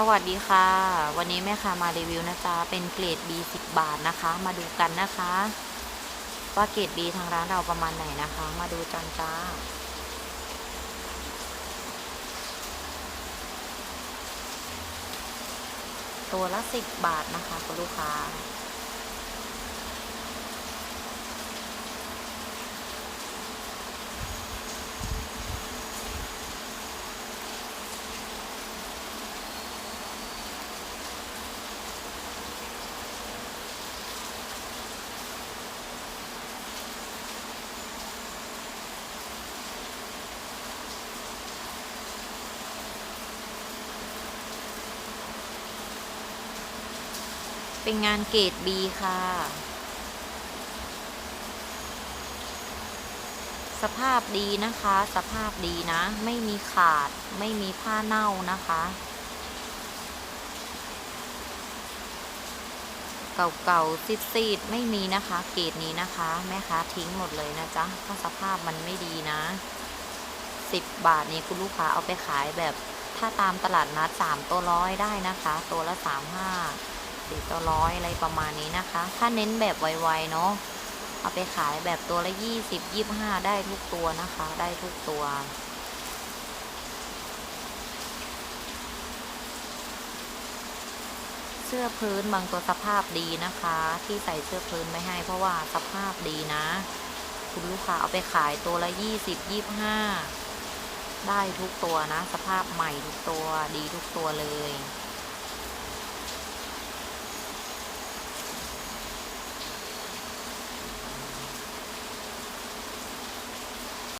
สวัสดีค่ะ วันนี้แม่ค้ามารีวิวนะจ๊ะเป็นเกรด B 10 บาทนะคะ มาดูกันนะคะ ว่าเกรด B ทางร้านเราประมาณไหนนะคะ มาดูจันจ้า ตัวละ 10 บาทนะคะคุณลูกค้า เป็นงานเกรด B ค่ะ สภาพดีนะคะ สภาพดีนะ ไม่มีขาด ไม่มีผ้าเน่านะคะ เก่าๆซีดๆไม่มีนะคะ เกรดนี้นะคะ แม่ค้าทิ้งหมดเลยนะจ๊ะ ถ้าสภาพมันไม่ดีนะสิบบาทนี้คุณลูกค้าเอาไปขายแบบถ้าตามตลาดนัดสามตัวร้อยได้นะคะ ตัวละสามห้า สี่ตัวร้อยอะไรประมาณนี้นะคะ ถ้าเน้นแบบไวๆเนาะเอาไปขายแบบตัวละยี่สิบยี่ห้าได้ทุกตัวนะคะ ได้ทุกตัว เสื้อพื้นบางตัวสภาพดีนะคะ ที่ใส่เสื้อพื้นไม่ให้ เพราะว่าสภาพดีนะ คุณลูกค้าเอาไปขายตัวละยี่สิบยี่ห้าได้ทุกตัวนะ สภาพใหม่ทุกตัวดีทุกตัวเลย